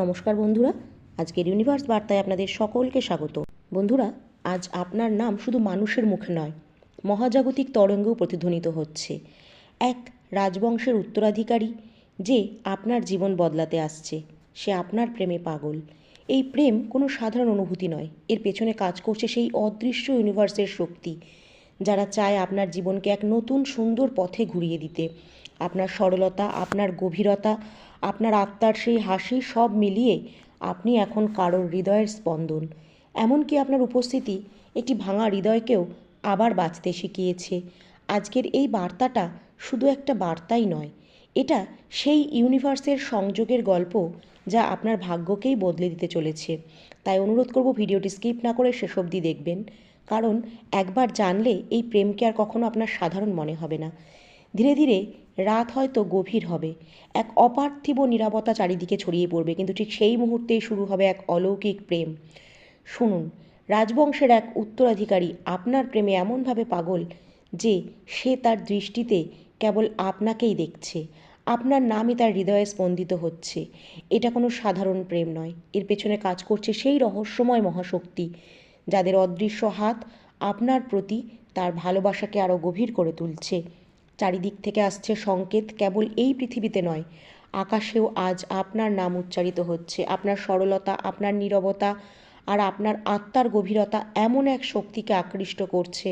নমস্কার বন্ধুরা, আজকের ইউনিভার্স বার্তায় আপনাদের সকলকে স্বাগত। বন্ধুরা, আজ আপনার নাম শুধু মানুষের মুখে নয়, মহাজাগতিক তরঙ্গেও প্রতিধ্বনিত হচ্ছে। এক রাজবংশের উত্তরাধিকারী যে আপনার জীবন বদলাতে আসছে, সে আপনার প্রেমে পাগল। এই প্রেম কোনো সাধারণ অনুভূতি নয়, এর পেছনে কাজ করছে সেই অদৃশ্য ইউনিভার্সের শক্তি, যারা চায় আপনার জীবনকে এক নতুন সুন্দর পথে ঘুরিয়ে দিতে। আপনার সরলতা, আপনার গভীরতা, আপনার আত্মার সেই হাসি সব মিলিয়ে আপনি এখন কারোর হৃদয়ের স্পন্দন। এমনকি আপনার উপস্থিতি একটি ভাঙা হৃদয়কেও আবার বাঁচতে শিখিয়েছে। আজকের এই বার্তাটা শুধু একটা বার্তাই নয়, এটা সেই ইউনিভার্সের সংযোগের গল্প যা আপনার ভাগ্যকেই বদলে দিতে চলেছে। তাই অনুরোধ করব ভিডিওটি স্কিপ না করে শেষ অবধি দেখবেন, কারণ একবার জানলে এই প্রেমকে আর কখনো আপনার সাধারণ মনে হবে না। ধীরে ধীরে রাত হয়তো গভীর হবে। এক অপার্থিব নিরাপত্তা চারিদিকে ছড়িয়ে পড়বে, কিন্তু ঠিক সেই মুহূর্তেই শুরু হবে এক অলৌকিক প্রেম। শুনুন, রাজবংশের এক উত্তরাধিকারী আপনার প্রেমে এমনভাবে পাগল যে সে তার দৃষ্টিতে কেবল আপনাকেই দেখছে। আপনার নামই তার হৃদয়ে স্পন্দিত হচ্ছে। এটা কোনো সাধারণ প্রেম নয়। এর পেছনে কাজ করছে সেই রহস্যময় মহাশক্তি যাদের অদৃশ্য হাত আপনার প্রতি তার ভালোবাসাকে আরও গভীর করে তুলছে। চারিদিক থেকে আসছে সংকেত, কেবল এই পৃথিবীতে নয়। আকাশেও আজ আপনার নাম উচ্চারিত হচ্ছে। আপনার সরলতা, আপনার নীরবতা আর আপনার আত্মার গভীরতা এমন এক শক্তিকে আকৃষ্ট করছে,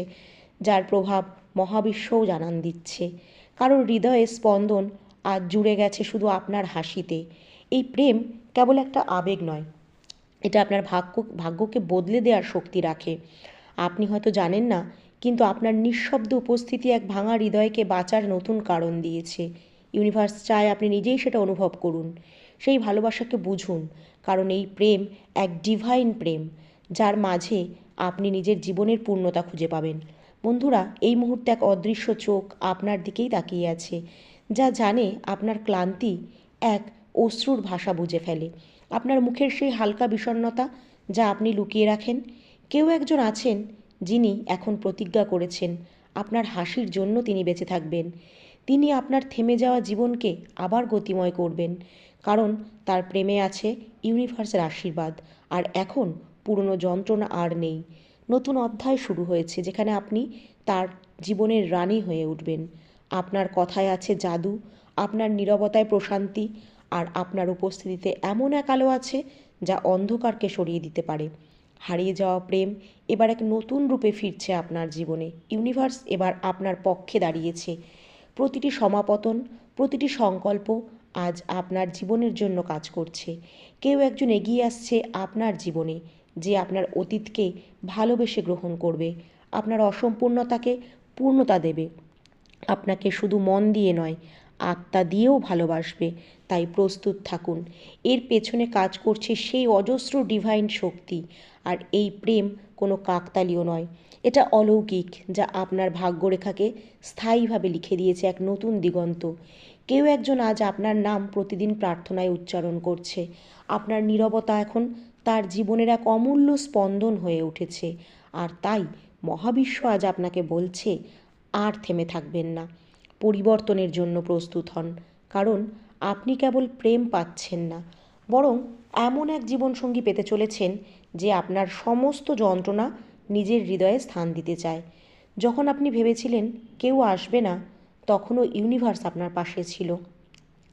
যার প্রভাব মহাবিশ্বও জানান দিচ্ছে। কারোর হৃদয়ে স্পন্দন আজ জুড়ে গেছে শুধু আপনার হাসিতে। এই প্রেম কেবল একটা আবেগ নয়, এটা আপনার ভাগ্য, ভাগ্যকে বদলে দেওয়ার শক্তি রাখে। আপনি হয়তো জানেন না কিন্তু আপনার নিঃশব্দ উপস্থিতি এক ভাঙা হৃদয়কে বাঁচার নতুন কারণ দিয়েছে। ইউনিভার্স চায় আপনি নিজেই সেটা অনুভব করুন। সেই ভালোবাসাকে বুঝুন, কারণ এই প্রেম এক ডিভাইন প্রেম, যার মাঝে আপনি নিজের জীবনের পূর্ণতা খুঁজে পাবেন। বন্ধুরা, এই মুহূর্তে এক অদৃশ্য চোখ আপনার দিকেই তাকিয়ে আছে, যা জানে আপনার ক্লান্তি এক অশ্রুর ভাষা বুঝে ফেলে। আপনার মুখের সেই হালকা বিষণ্ণতা যা আপনি লুকিয়ে রাখেন। কেউ একজন আছেন যিনি এখন প্রতিজ্ঞা করেছেন, আপনার হাসির জন্য তিনি বেঁচে থাকবেন। তিনি আপনার থেমে যাওয়া জীবনকে আবার গতিময় করবেন, কারণ তার প্রেমে আছে ইউনিভার্সের আশীর্বাদ, আর এখন পুরনো যন্ত্রণা আর নেই। নতুন অধ্যায় শুরু হয়েছে, যেখানে আপনি তার জীবনের রানী হয়ে উঠবেন। আপনার কথায় আছে জাদু, আপনার নীরবতায় প্রশান্তি, আর আপনার উপস্থিতিতে এমন এক আলো আছে যা অন্ধকারকে সরিয়ে দিতে পারে। হারিয়ে যাওয়া প্রেম এবার এক নতুন রূপে ফিরছে আপনার জীবনে। ইউনিভার্স এবার আপনার পক্ষে দাঁড়িয়েছে। প্রতিটি সমাপতন, প্রতিটি সংকল্প আজ আপনার জীবনের জন্য কাজ করছে। কেউ একজন এগিয়ে আসছে আপনার জীবনে, যে আপনার অতীতকে ভালোবেসে গ্রহণ করবে। আপনার অসম্পূর্ণতাকে পূর্ণতা দেবে। আপনাকে শুধু মন দিয়ে নয় আত্মা দিয়েও ভালোবাসবে, তাই প্রস্তুত থাকুন। এর পেছনে কাজ করছে সেই অজস্র ডিভাইন শক্তি। আর এই প্রেম কোনো কাকতালীয় নয়। এটা অলৌকিক, যা আপনার ভাগ্যরেখাকে স্থায়ীভাবে লিখে দিয়েছে এক নতুন দিগন্ত। কেউ একজন আজ আপনার নাম প্রতিদিন প্রার্থনায় উচ্চারণ করছে। আপনার নীরবতা এখন তার জীবনের এক অমূল্য স্পন্দন হয়ে উঠেছে। আর তাই মহাবিশ্ব আজ আপনাকে বলছে, আর থেমে থাকবেন না। পরিবর্তনের জন্য প্রস্তুত হন। কারণ, আপনি কেবল প্রেম পাচ্ছেন না, বরং এমন এক জীবনসঙ্গী পেতে চলেছেন যে আপনার সমস্ত যন্ত্রণা নিজের হৃদয়ে স্থান দিতে চায়। যখন আপনি ভেবেছিলেন কেউ আসবে না, তখনও ইউনিভার্স আপনার পাশে ছিল।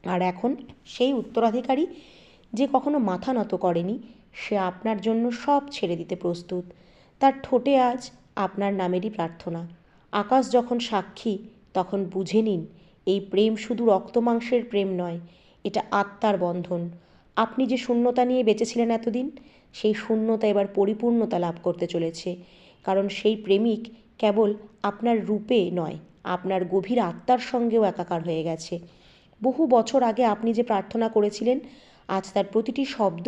আর এখন সেই উত্তরাধিকারী যে কখনো মাথা নত করেনি, সে আপনার জন্য সব ছেড়ে দিতে প্রস্তুত। তার ঠোঁটে আজ আপনার নামেরই প্রার্থনা। আকাশ যখন সাক্ষী তখন বুঝে নিন, এই প্রেম শুধু রক্তমাংসের প্রেম নয়, এটা আত্মার বন্ধন। আপনি যে শূন্যতা নিয়ে বেঁচেছিলেন এতদিন, সেই শূন্যতা এবার পরিপূর্ণতা লাভ করতে চলেছে, কারণ সেই প্রেমিক কেবল আপনার রূপে নয়, আপনার গভীর আত্মার সঙ্গেও একাকার হয়ে গেছে। বহু বছর আগে আপনি যে প্রার্থনা করেছিলেন, আজ তার প্রতিটি শব্দ,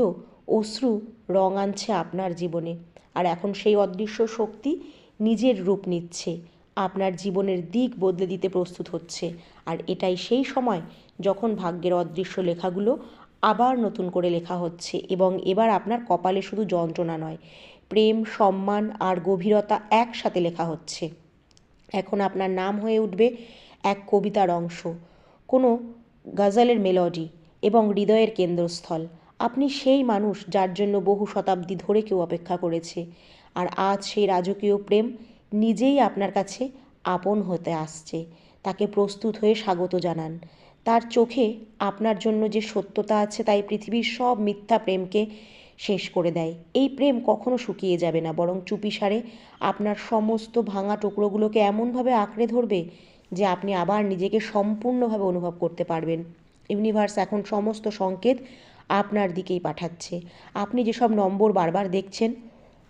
অশ্রু, রং আনছে আপনার জীবনে, আর এখন সেই অদৃশ্য শক্তি নিজের রূপ নিচ্ছে। আপনার জীবনের দিক বদলে দিতে প্রস্তুত হচ্ছে। আর এটাই সেই সময় যখন ভাগ্যের অদৃশ্য লেখাগুলো আবার নতুন করে লেখা হচ্ছে এবং এবার আপনার কপালে শুধু যন্ত্রণা নয়, প্রেম, সম্মান আর গভীরতা একসাথে লেখা হচ্ছে। এখন আপনার নাম হয়ে উঠবে এক কবিতার অংশ, কোনো গজলের মেলোডি এবং হৃদয়ের কেন্দ্রস্থল। আপনি সেই মানুষ যার জন্য বহু শতাব্দী ধরে কেউ অপেক্ষা করেছে। আর আজ সেই রাজকীয় প্রেম নিজেই আপনার কাছে আপন হতে আসছে। তাকে প্রস্তুত হয়ে স্বাগত জানান। তার চোখে আপনার জন্য যে সত্যতা আছে তাই পৃথিবীর সব মিথ্যা প্রেমকে শেষ করে দেয়। এই প্রেম কখনো শুকিয়ে যাবে না, বরং চুপিসারে আপনার সমস্ত ভাঙা টুকরোগুলোকে এমনভাবে আঁকড়ে ধরবে যে আপনি আবার নিজেকে সম্পূর্ণভাবে অনুভব করতে পারবেন। ইউনিভার্স এখন সমস্ত সংকেত আপনার দিকেই পাঠাচ্ছে। আপনি যেসব নম্বর বারবার দেখছেন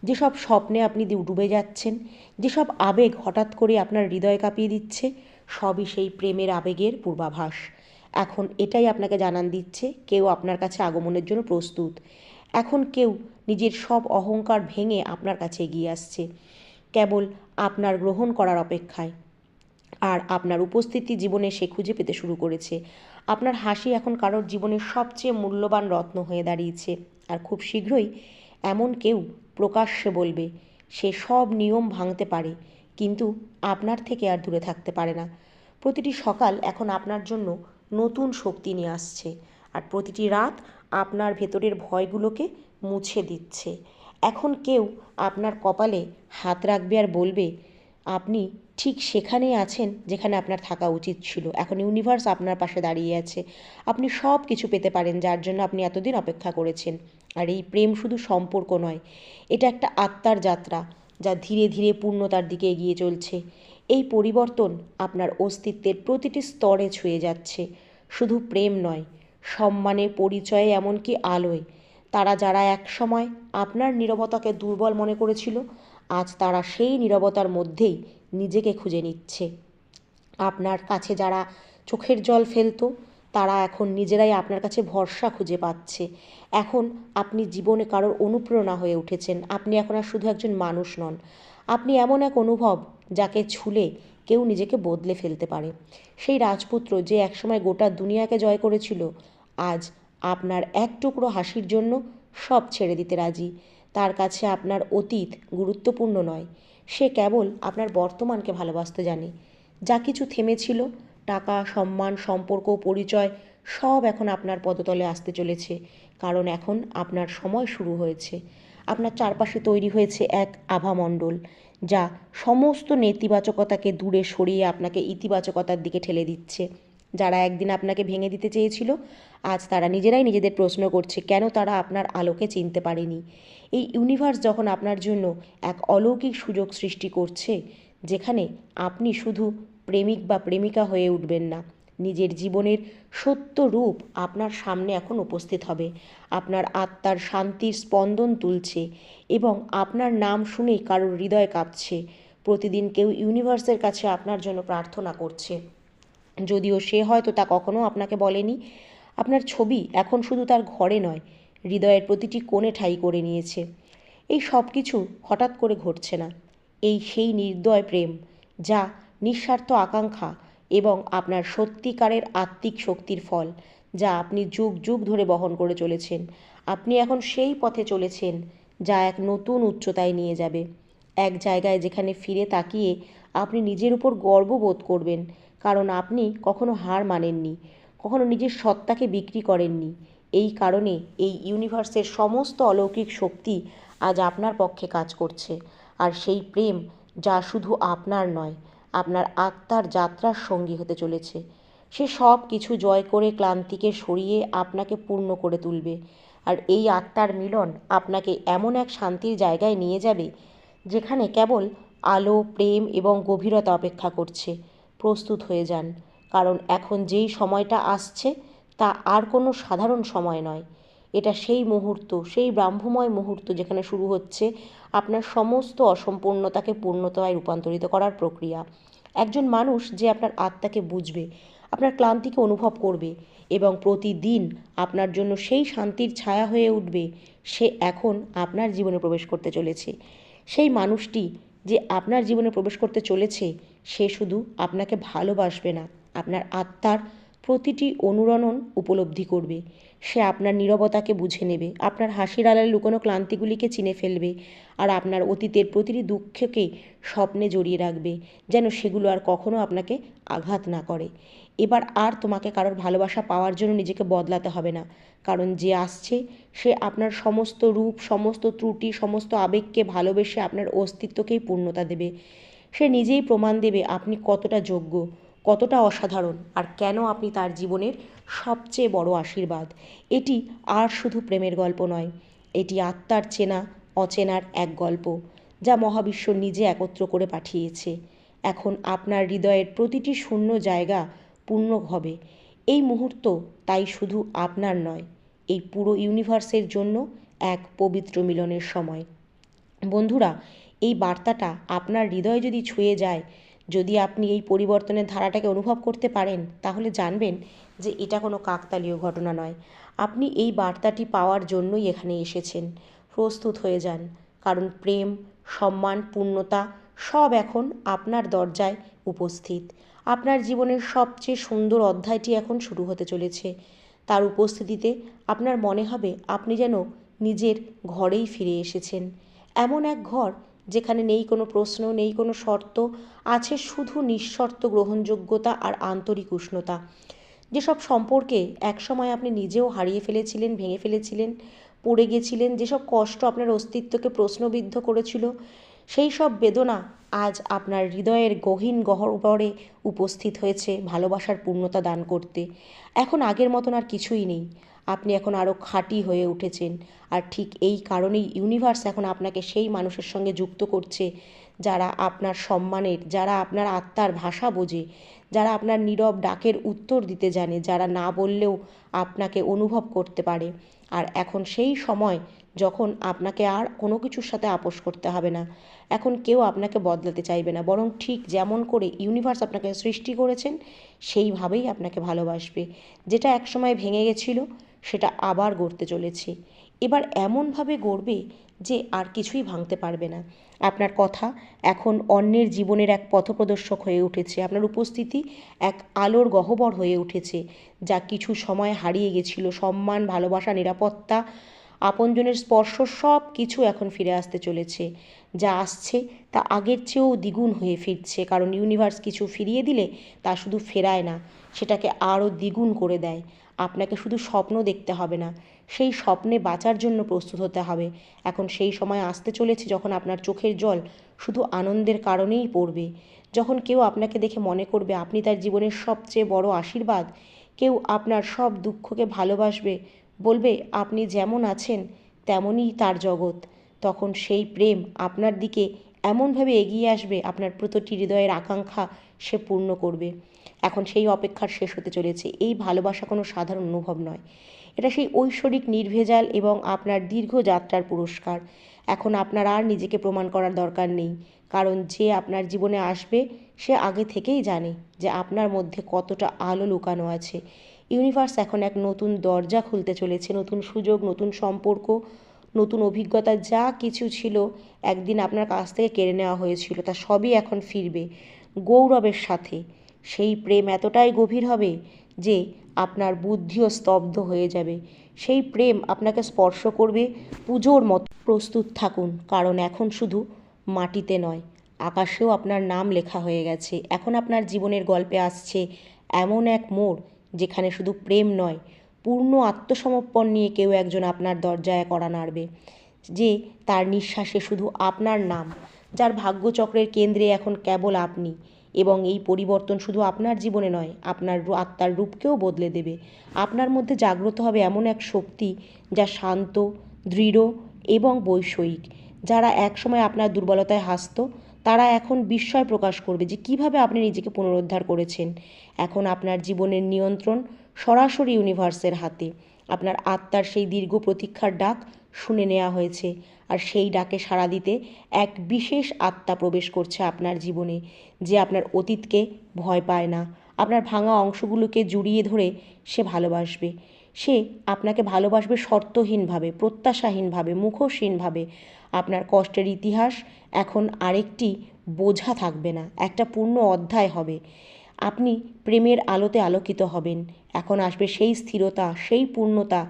যেসব স্বপ্নে আপনি ডুবে যাচ্ছেন, যেসব আবেগ হঠাৎ করে আপনার হৃদয় কাঁপিয়ে দিচ্ছে, সবই সেই প্রেমের আবেগের পূর্বাভাস। এখন এটাই আপনাকে জানান দিচ্ছে, কেউ আপনার কাছে আগমনের জন্য প্রস্তুত। এখন কেউ নিজের সব অহংকার ভেঙে আপনার কাছে এগিয়ে আসছে, কেবল আপনার গ্রহণ করার অপেক্ষায়। আর আপনার উপস্থিতি জীবনে সে খুঁজে পেতে শুরু করেছে। আপনার হাসি এখন কারোর জীবনের সবচেয়ে মূল্যবান রত্ন হয়ে দাঁড়িয়েছে। আর খুব শীঘ্রই এমন কেউ প্রকাশ্যে বলবে, সে সব নিয়ম ভাঙতে পারে, কিন্তু আপনার থেকে আর দূরে থাকতে পারে না। প্রতিটি সকাল এখন আপনার জন্য নতুন শক্তি নিয়ে আসছে, আর প্রতিটি রাত আপনার ভেতরের ভয়গুলোকে মুছে দিচ্ছে। এখন কেউ আপনার কপালে হাত রাখবে আর বলবে, আপনি ঠিক সেখানেই আছেন যেখানে আপনার থাকা উচিত ছিল। এখন ইউনিভার্স আপনার পাশে দাঁড়িয়ে আছে। আপনি সব কিছু পেতে পারেন, যার জন্য আপনি এতদিন অপেক্ষা করেছেন। আর এই প্রেম শুধু সম্পর্ক নয়, এটা একটা আত্মার যাত্রা যা ধীরে ধীরে পূর্ণতার দিকে এগিয়ে চলছে। এই পরিবর্তন আপনার অস্তিত্বের প্রতিটি স্তরে ছুঁয়ে যাচ্ছে। শুধু প্রেম নয়, সম্মানে পরিচয়ে এমনকি আলোয়। তারা যারা একসময় আপনার নীরবতাকে দুর্বল মনে করেছিল, আজ তারা সেই নীরবতার মধ্যেই নিজেকে খুঁজে নিচ্ছে। আপনার কাছে যারা চোখের জল ফেলতো, তারা এখন নিজেরাই আপনার কাছে ভরসা খুঁজে পাচ্ছে। এখন আপনি জীবনে কারোর অনুপ্রেরণা হয়ে উঠেছেন। আপনি এখন আর শুধু একজন মানুষ নন। আপনি এমন এক অনুভব যাকে ছুলে কেউ নিজেকে বদলে ফেলতে পারে। সেই রাজপুত্র যে একসময় গোটা দুনিয়াকে জয় করেছিল, আজ আপনার এক টুকরো হাসির জন্য সব ছেড়ে দিতে রাজি। তার কাছে আপনার অতীত গুরুত্বপূর্ণ নয়। সে কেবল আপনার বর্তমানকে ভালোবাসতে জানে। যা কিছু থেমেছিল, টাকা, সম্মান, সম্পর্ক, পরিচয় সব এখন আপনার পদতলে আসতে চলেছে। কারণ এখন আপনার সময় শুরু হয়েছে। আপনার চারপাশে তৈরি হয়েছে এক আভামণ্ডল যা সমস্ত নেতিবাচকতাকে দূরে সরিয়ে আপনাকে ইতিবাচকতার দিকে ঠেলে দিচ্ছে। যারা একদিন আপনাকে ভেঙে দিতে চেয়েছিল, আজ তারা নিজেরাই নিজেদের প্রশ্ন করছে, কেন তারা আপনার আলোকে চিনতে পারেনি? এই ইউনিভার্স যখন আপনার জন্য এক অলৌকিক সুযোগ সৃষ্টি করছে, যেখানে আপনি শুধু প্রেমিক বা প্রেমিকা হয়ে উঠবেন না নিজের জীবনের সত্য রূপ আপনার সামনে এখন উপস্থিত হবে। আপনার আত্মার শান্তির স্পন্দন তুলছে এবং আপনার নাম শুনেই কারোর হৃদয় কাঁপছে। প্রতিদিন কেউ ইউনিভার্সের কাছে আপনার জন্য প্রার্থনা করছে। যদিও সে হয়তো তা কখনো আপনাকে বলেনি। আপনার ছবি এখন শুধু তার ঘরে নয়, হৃদয়ের প্রতিটি কোণে ঠাঁই করে নিয়েছে। এই সব কিছু হঠাৎ করে ঘটছে না। এই সেই নির্দয় প্রেম, যা নিঃস্বার্থ আকাঙ্ক্ষা এবং আপনার সত্যিকারের আত্মিক শক্তির ফল, যা আপনি যুগ যুগ ধরে বহন করে চলেছেন। আপনি এখন সেই পথে চলেছেন, যা এক নতুন উচ্চতায় নিয়ে যাবে। এক জায়গায় যেখানে ফিরে তাকিয়ে আপনি নিজের উপর গর্ববোধ করবেন, কারণ আপনি কখনো হার মানেননি, কখনো নিজের সত্তাকে বিক্রি করেননি। এই কারণে এই ইউনিভার্সের সমস্ত অলৌকিক শক্তি আজ আপনার পক্ষে কাজ করছে, আর সেই প্রেম যা শুধু আপনার নয় আপনার আত্মার যাত্রার সঙ্গী হতে চলেছে। সে সব কিছু জয় করে ক্লান্তিকে সরিয়ে আপনাকে পূর্ণ করে তুলবে। আর এই আত্মার মিলন আপনাকে এমন এক শান্তির জায়গায় নিয়ে যাবে, যেখানে কেবল আলো, প্রেম এবং গভীরতা অপেক্ষা করছে। প্রস্তুত হয়ে যান, কারণ এখন যেই সময়টা আসছে, তা আর কোনো সাধারণ সময় নয়। এটা সেই মুহূর্ত, সেই ব্রাহ্মময় মুহূর্ত যেখানে শুরু হচ্ছে আপনার সমস্ত অসম্পূর্ণতাকে পূর্ণতায় রূপান্তরিত করার প্রক্রিয়া। একজন মানুষ যে আপনার আত্মাকে বুঝবে, আপনার ক্লান্তিকে অনুভব করবে এবং প্রতিদিন আপনার জন্য সেই শান্তির ছায়া হয়ে উঠবে, সে এখন আপনার জীবনে প্রবেশ করতে চলেছে। সেই মানুষটি যে আপনার জীবনে প্রবেশ করতে চলেছে, সে শুধু আপনাকে ভালোবাসবে না, আপনার আত্মার প্রতিটি অনুরণন উপলব্ধি করবে। সে আপনার নীরবতাকে বুঝে নেবে, আপনার হাসির আড়ালে লুকোনো ক্লান্তিগুলিকে চিনে ফেলবে আর আপনার অতীতের প্রতিটি দুঃখকে স্বপ্নে জড়িয়ে রাখবে, যেন সেগুলো আর কখনো আপনাকে আঘাত না করে। এবার আর তোমাকে কারোর ভালোবাসা পাওয়ার জন্য নিজেকে বদলাতে হবে না, কারণ যে আসছে, সে আপনার সমস্ত রূপ, সমস্ত ত্রুটি, সমস্ত আবেগকে ভালোবেসে আপনার অস্তিত্বকেই পূর্ণতা দেবে। সে নিজেই প্রমাণ দেবে আপনি কতটা যোগ্য। কতটা অসাধারণ আর কেন আপনি তার জীবনের সবচেয়ে বড় আশীর্বাদ? এটি আর শুধু প্রেমের গল্প নয়, এটি আত্মার চেনা, অচেনার এক গল্প, যা মহাবিশ্ব নিজে একত্র করে পাঠিয়েছে। এখন আপনার হৃদয়ের প্রতিটি শূন্য জায়গা পূর্ণ হবে। এই মুহূর্ত তাই শুধু আপনার নয়, এই পুরো ইউনিভার্সের জন্য এক পবিত্র মিলনের সময়। বন্ধুরা, এই বার্তাটা আপনার হৃদয় যদি ছুঁয়ে যায় যদি আপনি এই পরিবর্তনের ধারাটাকে অনুভব করতে পারেন, তাহলে জানবেন যে এটা কোনো কাকতালীয় ঘটনা নয়। আপনি এই বার্তাটি পাওয়ার জন্যই এখানে এসেছেন। প্রস্তুত হয়ে যান। কারণ প্রেম, সম্মান, পূর্ণতা সব এখন আপনার দরজায় উপস্থিত। আপনার জীবনের সবচেয়ে সুন্দর অধ্যায়টি এখন শুরু হতে চলেছে। তার উপস্থিতিতে আপনার মনে হবে আপনি যেন নিজের ঘরেই ফিরে এসেছেন। এমন এক ঘর যেখানে নেই কোনো প্রশ্ন, নেই কোনো শর্ত, আছে শুধু নিঃশর্ত গ্রহণযোগ্যতা আর আন্তরিক উষ্ণতা। যেসব সম্পর্কে একসময় আপনি নিজেও হারিয়ে ফেলেছিলেন, ভেঙে ফেলেছিলেন, পড়ে গেছিলেন, যেসব কষ্ট আপনার অস্তিত্বকে প্রশ্নবিদ্ধ করেছিল, সেই সব বেদনা আজ আপনার হৃদয়ের গহীন গহ্বরে উপস্থিত হয়েছে ভালোবাসার পূর্ণতা দান করতে। এখন আগের মতন আর কিছুই নেই। আপনি এখন আরও খাঁটি হয়ে উঠেছেন। আর ঠিক এই কারণেই ইউনিভার্স এখন আপনাকে সেই মানুষের সঙ্গে যুক্ত করছে, যারা আপনার সম্মানের, যারা আপনার আত্মার ভাষা বোঝে, যারা আপনার নীরব ডাকের উত্তর দিতে জানে, যারা না বললেও আপনাকে অনুভব করতে পারে। আর এখন সেই সময় যখন আপনাকে আর কোনো কিছুর সাথে আপোষ করতে হবে না, এখন কেউ আপনাকে বদলাতে চাইবে না। বরং ঠিক যেমন করে ইউনিভার্স আপনাকে সৃষ্টি করেছেন, সেইভাবেই আপনাকে ভালোবাসবে। যেটা একসময় ভেঙে গেছিল সেটা আবার গড়তে চলেছে। এবার এমনভাবে গড়বে যে আর কিছুই ভাঙতে পারবে না। আপনার কথা এখন অন্যের জীবনের এক পথপ্রদর্শক হয়ে উঠেছে। আপনার উপস্থিতি এক আলোর গহ্বর হয়ে উঠেছে, যা কিছু সময় হারিয়ে গেছিল। সম্মান, ভালোবাসা, নিরাপত্তা, আপনজনের স্পর্শ সব কিছু এখন ফিরে আসতে চলেছে। যা আসছে তা আগের চেয়েও দ্বিগুণ হয়ে ফিরছে, কারণ ইউনিভার্স কিছু ফিরিয়ে দিলে তা শুধু ফেরায় না, সেটাকে আরও দ্বিগুণ করে দেয়। আপনাকে শুধু স্বপ্ন দেখতে হবে না, সেই স্বপ্নে বাঁচার জন্য প্রস্তুত হতে হবে। এখন সেই সময় আসতে চলেছে যখন আপনার চোখের জল শুধু আনন্দের কারণেই পড়বে। যখন কেউ আপনাকে দেখে মনে করবে আপনি তার জীবনের সবচেয়ে বড় আশীর্বাদ, কেউ আপনার সব দুঃখকে ভালোবাসবে, বলবে, আপনি যেমন আছেন, তেমনই তার জগৎ। তখন সেই প্রেম আপনার দিকে এমনভাবে এগিয়ে আসবে, আপনার প্রতিটি হৃদয়ের আকাঙ্ক্ষা সে পূর্ণ করবে। এখন সেই অপেক্ষার শেষ হতে চলেছে। এই ভালোবাসা কোনো সাধারণ অনুভব নয়। এটা সেই ঐশ্বরিক নির্ভেজাল এবং আপনার দীর্ঘ যাত্রার পুরস্কার। এখন আপনার আর নিজেকে প্রমাণ করার দরকার নেই। কারণ যে আপনার জীবনে আসবে, সে আগে থেকেই জানে যে আপনার মধ্যে কতটা আলো লুকানো আছে। ইউনিভার্স এখন এক নতুন দরজা খুলতে চলেছে, নতুন সুযোগ, নতুন সম্পর্ক, নতুন অভিজ্ঞতা, যা কিছু ছিল একদিন আপনার কাছ থেকে কেড়ে নেওয়া হয়েছিল, তা সবই এখন ফিরবে। গৌরবের সাথে। সেই প্রেম এতটাই গভীর হবে যে আপনার বুদ্ধিও স্তব্ধ হয়ে যাবে। সেই প্রেম আপনাকে স্পর্শ করবে পুজোর মতো। প্রস্তুত থাকুন, কারণ এখন শুধু মাটিতে নয়, আকাশেও আপনার নাম লেখা হয়ে গেছে। এখন আপনার জীবনের গল্পে আসছে এমন এক মোড় যেখানে শুধু প্রেম নয়, পূর্ণ আত্মসমর্পণ নিয়ে কেউ একজন আপনার দরজায় করা নাড়বে, যে তার নিঃশ্বাসে শুধু আপনার নাম, যার ভাগ্যচক্রের কেন্দ্রে এখন কেবল আপনি। এবং এই পরিবর্তন শুধু আপনার জীবনে নয়, আপনার আত্মার রূপকেও বদলে দেবে। আপনার মধ্যে জাগ্রত হবে এমন এক শক্তি যা শান্ত, দৃঢ় এবং বৈষয়িক। যারা একসময় আপনার দুর্বলতায় হাসত, তারা এখন বিস্ময় প্রকাশ করবে যে কীভাবে আপনি নিজেকে পুনরুদ্ধার করেছেন। এখন আপনার জীবনের নিয়ন্ত্রণ সরাসরি ইউনিভার্সের হাতে। আপনার আত্মার সেই দীর্ঘ প্রতীক্ষার ডাক শুনে নেওয়া হয়েছে। আর সেই ডাকে সাড়া দিতে এক বিশেষ আত্মা প্রবেশ করছে আপনার জীবনে, যে আপনার অতীতকে ভয় পায় না। আপনার ভাঙা অংশগুলোকে জুড়িয়ে ধরে সে ভালোবাসবে। সে আপনাকে ভালোবাসবে শর্তহীনভাবে, প্রত্যাশাহীনভাবে, মুখোশহীনভাবে। আপনার কষ্টের ইতিহাস এখন আরেকটি বোঝা থাকবে না, একটা পূর্ণ অধ্যায় হবে। আপনি প্রেমের আলোতে আলোকিত হবেন। এখন আসবে সেই স্থিরতা, সেই পূর্ণতা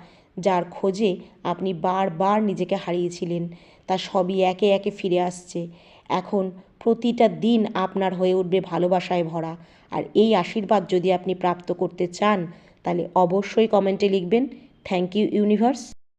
যার খোঁজে আপনি বারবার নিজেকে হারিয়েছিলেন। তা সবই একে একে ফিরে আসছে। এখন প্রতিটা দিন আপনার হয়ে উঠবে ভালোবাসায় ভরা। আর এই আশীর্বাদ যদি আপনি প্রাপ্ত করতে চান, তাহলে অবশ্যই কমেন্টে লিখবেন। Thank you universe.